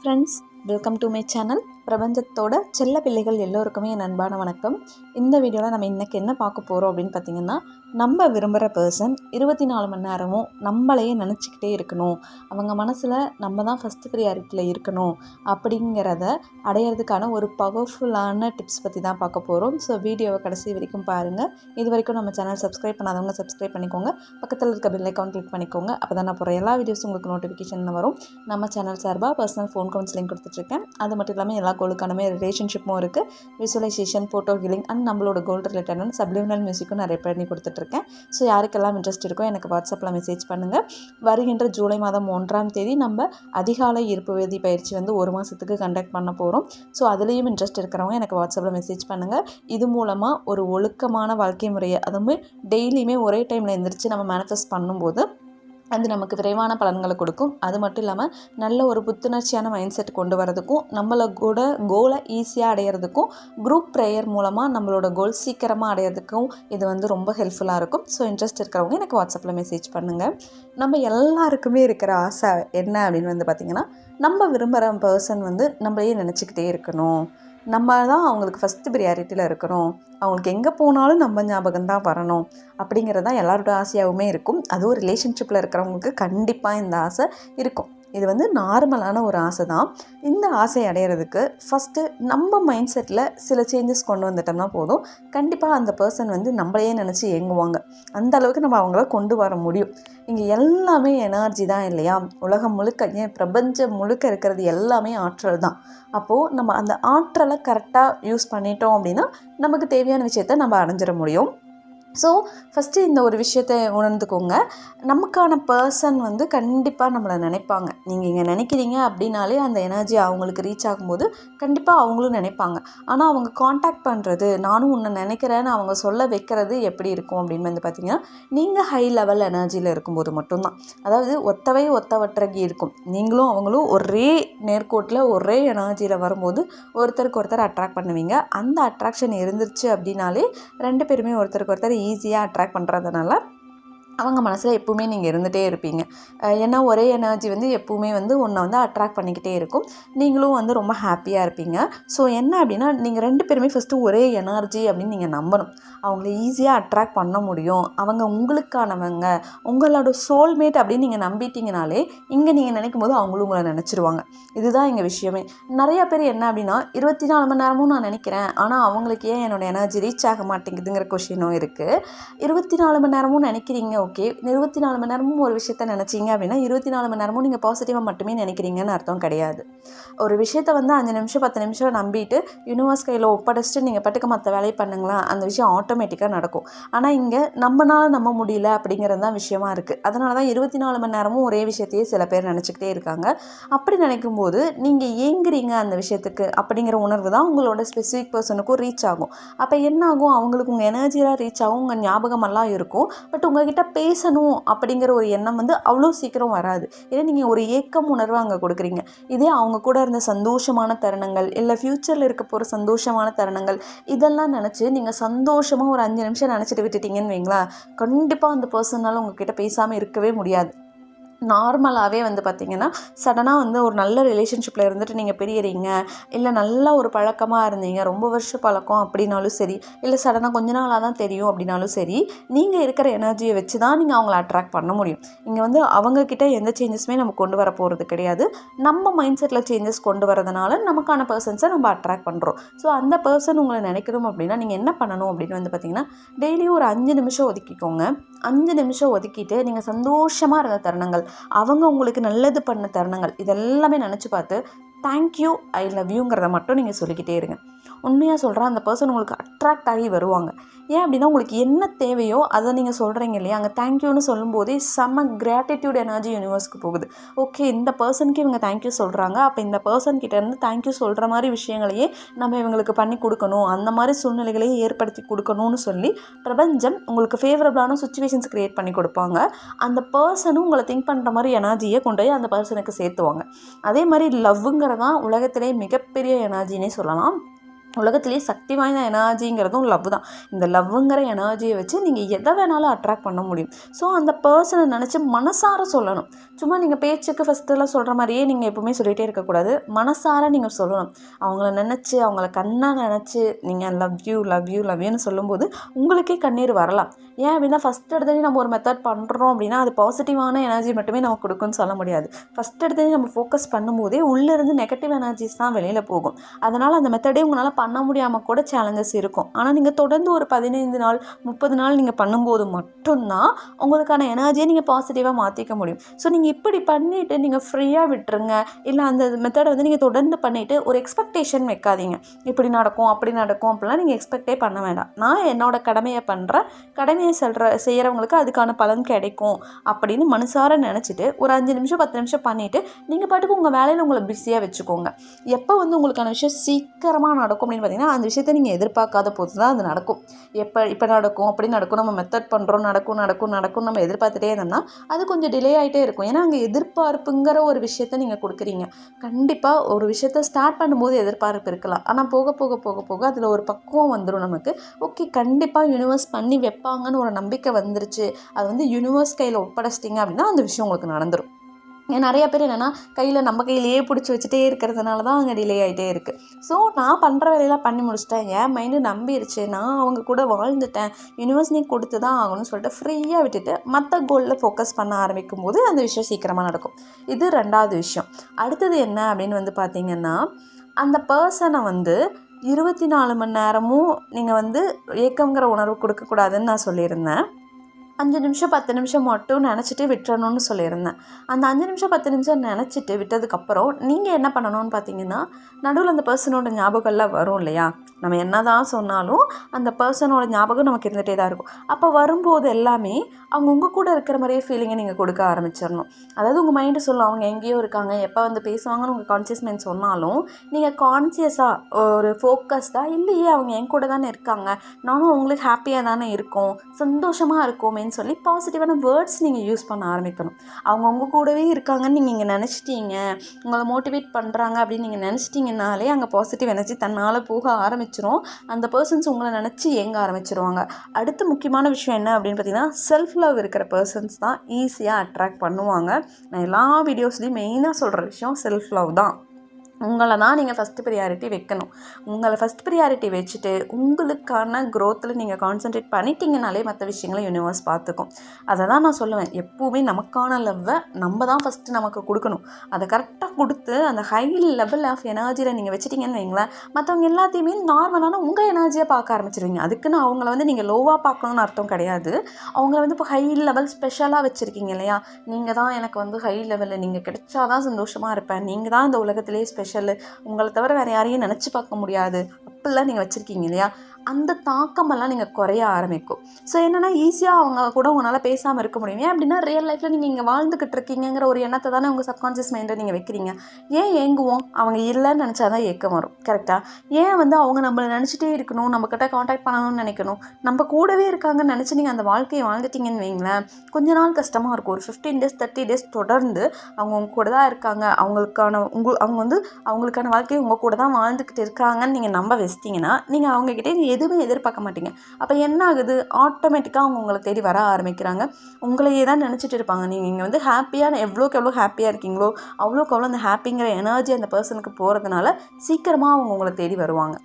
Friends welcome to my channel பிரபஞ்சத்தோட செல்ல பிள்ளைகள் எல்லோருக்குமே என் அன்பான வணக்கம். இந்த வீடியோவில் நம்ம இன்றைக்கி என்ன பார்க்க போகிறோம் அப்படின்னு பார்த்தீங்கன்னா நம்ம விரும்புகிற பர்சன் இருபத்தி நாலு மணி நேரமும் நம்மளையே நினச்சிக்கிட்டே இருக்கணும். அவங்க மனசில் நம்ம தான் ஃபஸ்ட்டு ப்ரியாரிட்டியில் இருக்கணும் அப்படிங்கிறத அடையிறதுக்கான ஒரு பவர்ஃபுல்லான டிப்ஸ் பற்றி தான் பார்க்க போகிறோம் ஸோ வீடியோவை கடைசி வரைக்கும் பாருங்கள் இது வரைக்கும் நம்ம சேனல் சப்ஸ்கிரைப் பண்ணாதவங்க சப்ஸ்கிரைப் பண்ணிக்கோங்க. பக்கத்தில் இருக்க பில் அக்கௌண்ட் கிளிக் பண்ணிக்கோங்க. அப்போ தான் நான் போகிற எல்லா வீடியோஸும் உங்களுக்கு நோட்டிஃபிகேஷன் வரும். நம்ம சேனல் சார்பாக பர்சனல் ஃபோன் கவுன்சிலிங் கொடுத்துட்ருக்கேன் அது மட்டும் இல்லாமல் எல்லா கோலுக்கானுமே ரிலேஷன்ஷிப்பும் இருக்குது விசுவலைசேஷன் ஃபோட்டோ ஹீலிங் அண்ட் நம்மளோட கோல் ரிலேட்டடான சப்ளிமினல் மியூசிக்கும் நிறைய பண்ணி கொடுத்துட்ருக்கேன். ஸோ யாருக்கெல்லாம் இன்ட்ரெஸ்ட் இருக்கோ எனக்கு வாட்ஸ்அப்பில் மெசேஜ் பண்ணுங்கள் வருகின்ற ஜூலை மாதம் ஒன்றாம் தேதி நம்ம அதிகாலை இருப்பு வேதி பயிற்சி வந்து ஒரு மாதத்துக்கு கண்டக்ட் பண்ண போகிறோம் ஸோ அதுலேயும் இன்ட்ரெஸ்ட் இருக்கிறவங்க எனக்கு வாட்ஸ்அப்பில் மெசேஜ் பண்ணுங்கள் இது மூலமாக ஒரு ஒழுக்கமான வாழ்க்கை முறையை அதுவும் டெய்லியுமே ஒரே டைமில் எழுந்திரிச்சு நம்ம மேனிஃபெஸ்ட் பண்ணும்போது அது நமக்கு விரைவான பலன்களை கொடுக்கும். அது மட்டும் இல்லாமல் நல்ல ஒரு புத்துணர்ச்சியான மைண்ட் செட் கொண்டு வரதுக்கும் நம்மளை கூட கோலை ஈஸியாக அடையிறதுக்கும் குரூப் ப்ரேயர் மூலமாக நம்மளோட கோல் சீக்கிரமாக அடையிறதுக்கும் இது வந்து ரொம்ப ஹெல்ப்ஃபுல்லாக இருக்கும். ஸோ இன்ட்ரெஸ்ட் இருக்கிறவங்க எனக்கு வாட்ஸ்அப்பில் மெசேஜ் பண்ணுங்கள் நம்ம எல்லாருக்குமே இருக்கிற ஆசை என்ன அப்படின்னு வந்து பார்த்திங்கன்னா நம்ம விரும்புகிற பர்சன் வந்து நம்மளையே நினச்சிக்கிட்டே இருக்கணும். நம்ம தான் அவங்களுக்கு ஃபஸ்ட்டு ப்ரியாரிட்டியில் இருக்கணும் அவங்களுக்கு எங்கே போனாலும் நம்ம ஞாபகம் தான் வரணும். அப்படிங்கிறது தான் எல்லாரோட ஆசையாகவுமே இருக்கும். அதுவும் ரிலேஷன்ஷிப்பில் இருக்கிறவங்களுக்கு கண்டிப்பாக இந்த ஆசை இருக்கும். இது வந்து நார்மலான ஒரு ஆசை தான் இந்த ஆசை அடையிறதுக்கு ஃபஸ்ட்டு நம்ம மைண்ட் செட்டில் சில சேஞ்சஸ் கொண்டு வந்துட்டோம்னா போதும். கண்டிப்பாக அந்த பர்சன் வந்து நம்மளையே நினச்சி ஏங்குவாங்க. அந்த அளவுக்கு நம்ம அவங்கள கொண்டு வர முடியும். இங்கே எல்லாமே எனர்ஜி தான் இல்லையா? உலகம் முழுக்க ஏன் பிரபஞ்சம் முழுக்க இருக்கிறது எல்லாமே ஆற்றல் தான். அப்போது நம்ம அந்த ஆற்றலை கரெக்டாக யூஸ் பண்ணிட்டோம் அப்படின்னா நமக்கு தேவையான விஷயத்த நம்ம அடைஞ்சிட முடியும். ஸோ ஃபஸ்ட்டு இந்த ஒரு விஷயத்தை உணர்ந்துக்கோங்க. நமக்கான பர்சன் வந்து கண்டிப்பாக நம்மளை நினைப்பாங்க. நீங்கள் இங்கே நினைக்கிறீங்க அப்படின்னாலே அந்த எனர்ஜி அவங்களுக்கு ரீச் ஆகும்போது கண்டிப்பாக அவங்களும் நினைப்பாங்க. ஆனால் அவங்க காண்டாக்ட் பண்ணுறது நானும் உன்னை நினைக்கிறேன்னு அவங்க சொல்ல வைக்கிறது எப்படி இருக்கும்? அப்படின்னு வந்து பார்த்தீங்கன்னா நீங்கள் ஹை லெவல் எனர்ஜியில் இருக்கும்போது மட்டும்தான். அதாவது ஒத்தவை ஒத்தவற்றகி இருக்கும். நீங்களும் அவங்களும் ஒரே நேர்கோட்டில் ஒரே எனர்ஜியில் வரும்போது ஒருத்தருக்கு ஒருத்தர் அட்ராக்ட் பண்ணுவீங்க. அந்த அட்ராக்ஷன் இருந்துருச்சு அப்படின்னாலே ரெண்டு பேருமே ஒருத்தருக்கு ஒருத்தர் ஈஸியாக அட்ராக்ட் பண்ணுறதுனால அவங்க மனசில் எப்பவுமே நீங்கள் இருந்துகிட்டே இருப்பீங்க. ஏன்னா ஒரே எனர்ஜி வந்து எப்பவுமே வந்து ஒன்றை வந்து அட்ராக்ட் பண்ணிக்கிட்டே இருக்கும். நீங்களும் வந்து ரொம்ப ஹாப்பியாக இருப்பீங்க. ஸோ என்ன அப்படின்னா நீங்கள் ரெண்டு பேருமே ஃபஸ்ட்டு ஒரே எனர்ஜி அப்படின்னு நீங்கள் நம்பணும். அவங்கள ஈஸியாக அட்ராக்ட் பண்ண முடியும். அவங்க உங்களுக்கானவங்க உங்களோட சோல்மேட் அப்படின்னு நீங்கள் நம்பிட்டீங்கனாலே இங்கே நீங்கள் நினைக்கும் போது அவங்களும் உங்களை நினச்சிருவாங்க. இதுதான் எங்கள் விஷயமே. நிறையா பேர் என்ன அப்படின்னா இருபத்தி நாலு மணி நேரமும் நான் நினைக்கிறேன். ஆனால் அவங்களுக்கு ஏன் என்னோடய எனர்ஜி ரீச் ஆக மாட்டேங்குதுங்கிற கொஷினும் இருக்குது இருபத்தி நாலு மணி நேரமும் நினைக்கிறீங்க ஓகே. இருபத்தி நாலு மணி நேரமும் ஒரு விஷயத்த நினச்சிங்க அப்படின்னா இருபத்தி நாலு மணி நேரமும் நீங்கள் பாசிட்டிவாக மட்டுமே நினைக்கிறீங்கன்னு அர்த்தம் கிடையாது. ஒரு விஷயத்தை வந்து அஞ்சு நிமிஷம் பத்து நிமிஷம் நம்பிட்டு யூனிவர்ஸ் கையில் ஒப்படைச்சிட்டு நீங்கள் பட்டுக்க மற்ற வேலையை பண்ணுங்களேன் அந்த விஷயம் ஆட்டோமேட்டிக்காக நடக்கும். ஆனால் இங்கே நம்மனால நம்ப முடியல அப்படிங்கிறது தான் விஷயமா இருக்குது அதனால தான் இருபத்தி நாலு மணி நேரமும் ஒரே விஷயத்தையே சில பேர் நினச்சிக்கிட்டே இருக்காங்க. அப்படி நினைக்கும் போது நீங்கள் ஏங்குறீங்க அந்த விஷயத்துக்கு அப்படிங்கிற உணர்வு தான் உங்களோட ஸ்பெசிஃபிக் பர்சனுக்கும் ரீச் ஆகும். அப்போ என்ன ஆகும் அவங்களுக்கு உங்கள் எனர்ஜியாக ரீச் ஆகும் உங்கள் ஞாபகமெல்லாம் இருக்கும். பட் உங்ககிட்ட பேசணும் அப்படிங்கிற ஒரு எண்ணம் வந்து அவ்வளோ சீக்கிரம் வராது. ஏன்னா நீங்கள் ஒரு ஏக்கம் உணர்வு அங்கே கொடுக்குறீங்க. இதே அவங்க கூட இருந்த சந்தோஷமான தருணங்கள் இல்லை ஃப்யூச்சரில் இருக்க போகிற சந்தோஷமான தருணங்கள் இதெல்லாம் நினச்சி நீங்கள் சந்தோஷமாக ஒரு அஞ்சு நிமிஷம் நினச்சிட்டு விட்டுட்டீங்கன்னு வைங்களா கண்டிப்பாக அந்த பர்சனால் உங்ககிட்ட பேசாமல் இருக்கவே முடியாது. நார்மலாகவே வந்து பார்த்திங்கன்னா சடனாக வந்து ஒரு நல்ல ரிலேஷன்ஷிப்பில் இருந்துட்டு நீங்கள் பிரியறீங்க. இல்லை நல்ல ஒரு பழக்கமாக இருந்தீங்க. ரொம்ப வருஷ பழக்கம் அப்படின்னாலும் சரி இல்லை சடனாக கொஞ்ச நாளாக தான் தெரியும் அப்படின்னாலும் சரி நீங்கள் இருக்கிற எனர்ஜியை வச்சு தான் நீங்கள் அவங்கள அட்ராக்ட் பண்ண முடியும். இங்கே வந்து அவங்கக்கிட்ட எந்த சேஞ்சஸுமே நம்ம கொண்டு வர போகிறது கிடையாது. நம்ம மைண்ட் செட்டில் சேஞ்சஸ் கொண்டு வரதுனால நமக்கான பர்சன்ஸை நம்ம அட்ராக்ட் பண்ணுறோம் ஸோ அந்த பர்சன் உங்களை நினைக்கணும் அப்படின்னா நீங்கள் என்ன பண்ணணும் அப்படின்னு வந்து பார்த்திங்கன்னா டெய்லியும் ஒரு அஞ்சு நிமிஷம் ஒதுக்கிக்கோங்க. அஞ்சு நிமிஷம் ஒதுக்கிட்டு நீங்கள் சந்தோஷமாக இருந்த தருணங்கள் அவங்க உங்களுக்கு நல்லது பண்ண தருணங்கள் இதெல்லாமே நினச்சி பார்த்து தேங்க்யூ ஐ லவ் யூங்கிறத மட்டும் நீங்கள் சொல்லிக்கிட்டே இருங்க. உண்மையாக சொல்கிறேன் அந்த பர்சன் உங்களுக்கு அட்ராக்ட் ஆகி வருவாங்க. ஏன் அப்படின்னா உங்களுக்கு என்ன தேவையோ அதை நீங்கள் சொல்கிறீங்க இல்லையா? அங்கே தேங்க்யூன்னு சொல்லும்போதே செம்ம கிராட்டிடியூட் எனர்ஜி யூனிவர்ஸ்க்கு போகுது. ஓகே இந்த பர்சனுக்கு இவங்க தேங்க்யூ சொல்கிறாங்க அப்போ இந்த பர்சன் கிட்டேருந்து தேங்க்யூ சொல்கிற மாதிரி விஷயங்களையே நம்ம இவங்களுக்கு பண்ணி கொடுக்கணும். அந்த மாதிரி சூழ்நிலைகளையே ஏற்படுத்தி கொடுக்கணும்னு சொல்லி பிரபஞ்சம் உங்களுக்கு ஃபேவரபிளான சுச்சுவேஷன்ஸ் க்ரியேட் பண்ணி கொடுப்பாங்க. அந்த பர்சனும் உங்களை திங்க் பண்ணுற மாதிரி எனர்ஜியை கொண்டு போய் அந்த பர்சனுக்கு சேர்த்துவாங்க. அதே மாதிரி லவ்வுங்கிறதான் உலகத்திலே மிகப்பெரிய எனர்ஜினே சொல்லலாம். உலகத்துலேயே சக்தி வாய்ந்த எனர்ஜிங்கிறதும் லவ் தான். இந்த லவ்ங்கிற எனர்ஜியை வச்சு நீங்கள் எதை வேணாலும் அட்ராக்ட் பண்ண முடியும். ஸோ அந்த பர்சனை நினச்சி மனசார சொல்லணும். சும்மா நீங்கள் பேச்சுக்கு ஃபஸ்ட்டெல்லாம் சொல்கிற மாதிரியே நீங்கள் எப்பவுமே சொல்லிகிட்டே இருக்கக்கூடாது. மனசார நீங்கள் சொல்லணும். அவங்கள நினச்சி அவங்கள கண்ணாக நினச்சி நீங்கள் love you love you love யூன்னு சொல்லும்போது உங்களுக்கே கண்ணீர் வரலாம். ஏன் அப்படின்னா ஃபஸ்ட் எடுத்ததே நம்ம ஒரு மெத்தட் பண்ணுறோம் அப்படின்னா அது பாசிட்டிவான எனர்ஜி மட்டுமே நமக்கு கொடுக்குன்னு சொல்ல முடியாது. ஃபஸ்ட் எடுத்ததே நம்ம ஃபோக்கஸ் பண்ணும்போதே உள்ளேருந்து நெகட்டிவ் எனர்ஜிஸ் தான் வெளியில் போகும். அதனால் அந்த மெத்தடே உங்களால் பண்ண முடியாமல் கூட சேலஞ்சஸ் இருக்கும். ஆனால் நீங்கள் தொடர்ந்து ஒரு பதினைந்து நாள் முப்பது நாள் நீங்கள் பண்ணும்போது மட்டும்தான் உங்களுக்கான எனர்ஜியை நீங்கள் பாசிட்டிவாக மாற்றிக்க முடியும். ஸோ நீங்கள் இப்படி பண்ணிவிட்டு நீங்கள் ஃப்ரீயாக விட்டுருங்க. இல்லை அந்த மெத்தடை வந்து நீங்கள் தொடர்ந்து பண்ணிவிட்டு ஒரு எக்ஸ்பெக்டேஷன் வைக்காதீங்க. இப்படி நடக்கும் அப்படி நடக்கும் அப்படிலாம் நீங்கள் எக்ஸ்பெக்டே பண்ண வேண்டாம். நான் என்னோடய கடமையை பண்ணுறேன் கடமையை செல்ற செய்கிறவங்களுக்கு அதுக்கான பலன் கிடைக்கும் அப்படின்னு மனசார நினச்சிட்டு ஒரு அஞ்சு நிமிஷம் பத்து நிமிஷம் பண்ணிவிட்டு நீங்கள் பாட்டுக்கு உங்கள் வேலையில் உங்களை பிஸியாக வச்சுக்கோங்க. எப்போ வந்து உங்களுக்கான விஷயம் சீக்கிரமாக நடக்கும் அப்படின்னு பார்த்தீங்கன்னா அந்த விஷயத்தை நீங்கள் எதிர்பார்க்காத போது தான் அது நடக்கும். எப்போ இப்போ நடக்கும் அப்படி நடக்கும் நம்ம மெத்தட் பண்ணுறோம் நடக்கும் நடக்கும் நடக்கும் நம்ம எதிர்பார்த்துட்டே இருந்தோம்னா அது கொஞ்சம் டிலே ஆகிட்டே இருக்கும். ஏன்னா அங்கே எதிர்பார்ப்புங்கிற ஒரு விஷயத்த நீங்கள் கொடுக்குறீங்க. கண்டிப்பாக ஒரு விஷயத்த ஸ்டார்ட் பண்ணும்போது எதிர்பார்ப்பு இருக்கலாம். ஆனால் போக போக போக போக அதில் ஒரு பக்குவம் வந்துடும் நமக்கு. ஓகே கண்டிப்பாக யூனிவர்ஸ் பண்ணி வைப்பாங்கன்னு ஒரு நம்பிக்கை வந்துருச்சு. அது வந்து யூனிவர்ஸ் கையில் ஒப்படைச்சிட்டிங்க அப்படின்னா அந்த விஷயம் உங்களுக்கு நடந்துடும் நிறைய பேர் என்னென்னா கையில் நம்ம கையிலேயே பிடிச்சி வச்சுட்டே இருக்கிறதுனால தான் அங்கே டிலே ஆகிட்டே இருக்குது ஸோ நான் பண்ணுற வேலையெல்லாம் பண்ணி முடிச்சிட்டேன். என் மைண்டு நம்பிடுச்சு நான் அவங்க கூட வாழ்ந்துட்டேன். யூனிவர்ஸ் நீ கொடுத்து தான் ஆகணும்னு சொல்லிட்டு ஃப்ரீயாக விட்டுட்டு மற்ற கோலில் ஃபோக்கஸ் பண்ண ஆரம்பிக்கும் போது அந்த விஷயம் சீக்கிரமாக நடக்கும். இது ரெண்டாவது விஷயம். அடுத்தது என்ன அப்படின்னு வந்து பார்த்திங்கன்னா அந்த பர்சனை வந்து இருபத்தி நாலு மணி நேரமும் நீங்கள் வந்து ஏக்கங்கிற உணர்வு கொடுக்கக்கூடாதுன்னு நான் சொல்லியிருந்தேன். அஞ்சு நிமிஷம் பத்து நிமிஷம் மட்டும் நினச்சிட்டு விட்டுறணும்னு சொல்லியிருந்தேன். அந்த அஞ்சு நிமிஷம் பத்து நிமிஷம் நினச்சிட்டு விட்டதுக்கப்புறம் நீங்கள் என்ன பண்ணணும்னு பார்த்தீங்கன்னா நடுவில் அந்த பர்சனோட ஞாபகம்லாம் வரும் இல்லையா? நம்ம என்ன தான் சொன்னாலும் அந்த பர்சனோட ஞாபகம் நமக்கு இருந்துகிட்டே தான் இருக்கும். அப்போ வரும்போது எல்லாமே அவங்க உங்கள் கூட இருக்கிற மாதிரியே ஃபீலிங்கை நீங்கள் கொடுக்க ஆரம்பிச்சிடணும். அதாவது உங்கள் மைண்டு சொல்லும் அவங்க எங்கேயோ இருக்காங்க எப்போ வந்து பேசுவாங்கன்னு உங்கள் கான்சியஸ் மைண்ட் சொன்னாலும் நீங்கள் கான்சியஸாக ஒரு ஃபோக்கஸ்டாக இல்லையே அவங்க என் கூட தானே இருக்காங்க நானும் அவங்களுக்கு ஹாப்பியாக தானே இருக்கும் சந்தோஷமாக அப்படின்னு சொல்லி பாசிட்டிவான வேர்ட்ஸ் நீங்கள் யூஸ் பண்ண ஆரம்பிக்கணும். அவங்க உங்கள் கூடவே இருக்காங்கன்னு நீங்கள் இங்கே நினச்சிட்டீங்க உங்களை மோட்டிவேட் பண்ணுறாங்க அப்படின்னு நீங்கள் நினச்சிட்டிங்கனாலே அங்கே பாசிட்டிவ் எனர்ஜி தன்னால் போக ஆரம்பிச்சிடும் அந்த பர்சன்ஸ் உங்களை நினச்சி ஏங்க ஆரம்பிச்சிருவாங்க. அடுத்து முக்கியமான விஷயம் என்ன அப்படின்னு பார்த்தீங்கன்னா செல்ஃப் லவ் இருக்கிற பர்சன்ஸ் தான் ஈஸியாக அட்ராக்ட் பண்ணுவாங்க. நான் எல்லா வீடியோஸ்லேயும் மெயினாக சொல்கிற விஷயம் செல்ஃப் லவ் தான். உங்களை தான் நீங்கள் ஃபஸ்ட்டு ப்ரியாரிட்டி வைக்கணும். உங்களை ஃபஸ்ட் ப்ரியாரிட்டி வச்சுட்டு உங்களுக்கான க்ரோத்தில் நீங்கள் கான்சென்ட்ரேட் பண்ணிட்டீங்கனாலே மற்ற விஷயங்களை யூனிவர்ஸ் பார்த்துக்கும். அதை தான் நான் சொல்லுவேன். எப்போவுமே நமக்கான லவ்வை நம்ம தான் ஃபஸ்ட்டு நமக்கு கொடுக்கணும். அதை கரெக்டாக கொடுத்து அந்த ஹை லெவல் ஆஃப் எனர்ஜியில் நீங்கள் வச்சிட்டிங்கன்னு வைங்களேன் மற்றவங்க எல்லாத்தையுமே நார்மலான உங்கள் எனர்ஜியை பார்க்க ஆரம்பிச்சிருவீங்க. அதுக்குன்னு அவங்கள வந்து நீங்கள் லோவாக பார்க்கணுன்னு அர்த்தம் கிடையாது. அவங்கள வந்து இப்போ ஹை லெவல் ஸ்பெஷலாக வச்சுருக்கீங்க இல்லையா? நீங்கள் தான் எனக்கு வந்து ஹை லெவலில் நீங்கள் கிடைச்சாதான் சந்தோஷமாக இருப்பேன். நீங்கள் தான் இந்த உலகத்திலே ஸ்பெஷல் உங்களை தவிர வேறு யாரையும் நினச்சி பார்க்க முடியாது. அப்படிலாம் நீங்கள் வச்சுருக்கீங்க இல்லையா? அந்த தாக்கமெல்லாம் நீங்கள் குறைய ஆரம்பிக்கும். ஸோ என்னென்னா ஈஸியாக அவங்க கூட உங்களால் பேசாமல் இருக்க முடியும். ஏன் அப்படின்னா ரியல் லைஃப்பில் நீங்கள் இங்கே வாழ்ந்துக்கிட்டு இருக்கீங்கிற ஒரு எண்ணத்தை தானே உங்கள் சப்கான்ஷியஸ் மைண்டில் நீங்கள் வைக்கிறீங்க. ஏன் ஏங்குவோம்? அவங்க இல்லைன்னு நினச்சா தான் ஏக்கம் வரும். கரெக்டாக ஏன் வந்து அவங்க நம்மளை நினச்சிட்டே இருக்கணும் நம்மக்கிட்ட காண்டாக்ட் பண்ணணும்னு நினைக்கணும்? நம்ம கூடவே இருக்காங்கன்னு நினச்சி நீங்கள் அந்த வாழ்க்கையை வாழ்ந்துட்டீங்கன்னு வைங்களேன் கொஞ்ச நாள் கஷ்டமாக இருக்கும். ஒரு ஃபிஃப்டீன் டேஸ் தேர்ட்டி டேஸ் தொடர்ந்து அவங்க உங்க கூட தான் இருக்காங்க. அவங்களுக்கான உங்க அவங்க வந்து அவங்களுக்கான வாழ்க்கையை உங்கள் கூட தான் வாழ்ந்துக்கிட்டு இருக்காங்கன்னு நீங்கள் நம்ப வச்சிட்டிங்கன்னா நீங்கள் அவங்கக்கிட்டே எதுவுமே எதிர்பார்க்க மாட்டீங்க. அப்போ என்ன ஆகுது? ஆட்டோமேட்டிக்காக அவங்க உங்களை தேடி வர ஆரம்பிக்கிறாங்க. உங்களையே தான் நினச்சிட்டு இருப்பாங்க. நீங்கள் இங்கே வந்து ஹாப்பியாக எவ்வளோக்கு எவ்வளோ ஹாப்பியாக இருக்கீங்களோ அவ்வளோக்கு அவ்வளோ அந்த ஹாப்பிங்கிற எனர்ஜி அந்த பர்சனுக்கு போகிறதுனால சீக்கிரமாக அவங்க உங்களை தேடி வருவாங்க.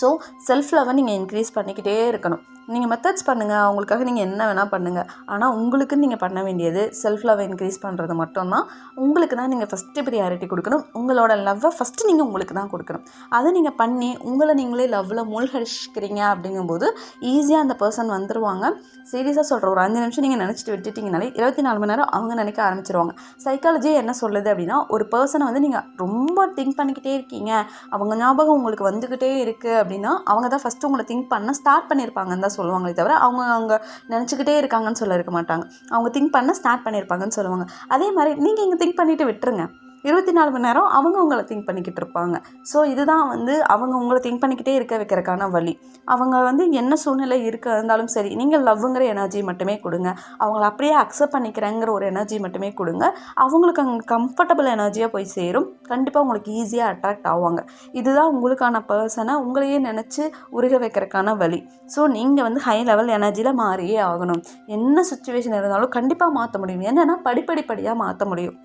ஸோ செல்ஃப் லவ்வை நீங்கள் இன்க்ரீஸ் பண்ணிக்கிட்டே இருக்கணும். நீங்கள் மெத்தட்ஸ் பண்ணுங்கள் அவங்களுக்காக நீங்கள் என்ன வேணால் பண்ணுங்கள் ஆனால் உங்களுக்குன்னு நீங்கள் பண்ண வேண்டியது செல்ஃப் லவ் இன்க்ரீஸ் பண்ணுறது மட்டும்தான். உங்களுக்கு தான் நீங்கள் ஃபஸ்ட்டு ப்ரியாரிட்டி கொடுக்கணும். உங்களோட லவ்வை ஃபஸ்ட்டு நீங்கள் உங்களுக்கு தான் கொடுக்கணும். அதை நீங்கள் பண்ணி உங்களை நீங்களே லவ்வில் மூழ்கடிச்சிக்கிறீங்க அப்படிங்கும்போது ஈஸியாக அந்த பர்சன் வந்துடுவாங்க சீரியஸாக சொல்கிற ஒரு அஞ்சு நிமிஷம் நீங்கள் நினச்சிட்டு விட்டுட்டிங்கனாலே இருபத்தி நாலு மணி நேரம் அவங்க நினைக்க ஆரம்பிச்சிருவாங்க. சைக்காலஜி என்ன சொல்லுது அப்படின்னா ஒரு பர்சனை வந்து நீங்கள் ரொம்ப திங்க் பண்ணிக்கிட்டே இருக்கீங்க. அவங்க ஞாபகம் உங்களுக்கு வந்துக்கிட்டே இருக்குது அப்படின்னா அவங்க தான் ஃபஸ்ட்டு உங்களை திங்க் பண்ண ஸ்டார்ட் பண்ணியிருப்பாங்க தான் சொல்லுவாங்களே தவிர அவங்க அவங்க நினச்சிக்கிட்டே இருக்காங்கன்னு சொல்ல இருக்க மாட்டாங்க. அவங்க திங்க் பண்ண ஸ்டார்ட் பண்ணியிருப்பாங்கன்னு சொல்லுவாங்க. அதே மாதிரி நீங்கள் இங்கே திங்க் பண்ணிவிட்டு விட்டுருங்க. இருபத்தி நாலு மணி நேரம் அவங்க உங்களை திங்க் பண்ணிக்கிட்டு இருப்பாங்க. ஸோ இதுதான் வந்து அவங்க உங்களை திங்க் பண்ணிக்கிட்டே இருக்க வைக்கிறக்கான வழி. அவங்க வந்து என்ன சூழ்நிலை இருக்க இருந்தாலும் சரி நீங்கள் லவ்வுங்கிற எனர்ஜி மட்டுமே கொடுங்க. அவங்கள அப்படியே அக்செப்ட் பண்ணிக்கிறேங்கிற ஒரு எனர்ஜி மட்டுமே கொடுங்க. அவங்களுக்கு அங்கே கம்ஃபர்டபுள் எனர்ஜியாக போய் சேரும். கண்டிப்பாக உங்களுக்கு ஈஸியாக அட்ராக்ட் ஆவாங்க. இதுதான் உங்களுக்கான பர்சனை உங்களையே நினச்சி உருக வைக்கிறக்கான வழி. ஸோ நீங்கள் வந்து ஹை லெவல் எனர்ஜியில் மாறியே ஆகணும். என்ன சுச்சுவேஷன் இருந்தாலும் கண்டிப்பாக மாற்ற முடியும். என்னென்னா படிப்படிப்படியாக மாற்ற முடியும்.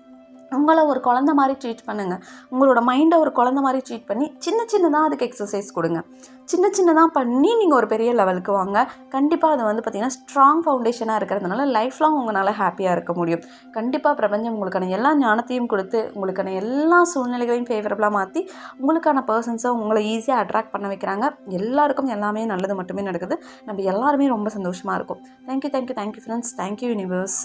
உங்களை ஒரு குழந்த மாதிரி ட்ரீட் பண்ணுங்கள் உங்களோட மைண்டை ஒரு குழந்த மாதிரி ட்ரீட் பண்ணி சின்ன சின்னதாக அதுக்கு எக்ஸசைஸ் கொடுங்க. சின்ன சின்னதாக பண்ணி நீங்கள் ஒரு பெரிய லெவலுக்கு வாங்க. கண்டிப்பாக அது வந்து பார்த்திங்கன்னா ஸ்ட்ராங் ஃபவுண்டேஷனாக இருக்கிறதுனால லைஃப் லாங் உங்களால் ஹாப்பியாக இருக்க முடியும். கண்டிப்பாக பிரபஞ்சம் உங்களுக்கான எல்லா ஞானத்தையும் கொடுத்து உங்களுக்கான எல்லா சூழ்நிலைகளையும் ஃபேவரபுளாக மாற்றி உங்களுக்கான பர்சன்ஸை உங்களை ஈஸியாக அட்ராக்ட் பண்ண வைக்கிறாங்க. எல்லாருக்கும் எல்லாமே நல்லது மட்டுமே நடக்குது. நம்ம எல்லாருமே ரொம்ப சந்தோஷமாக இருக்கும். Thank you thank you thank you friends thank you universe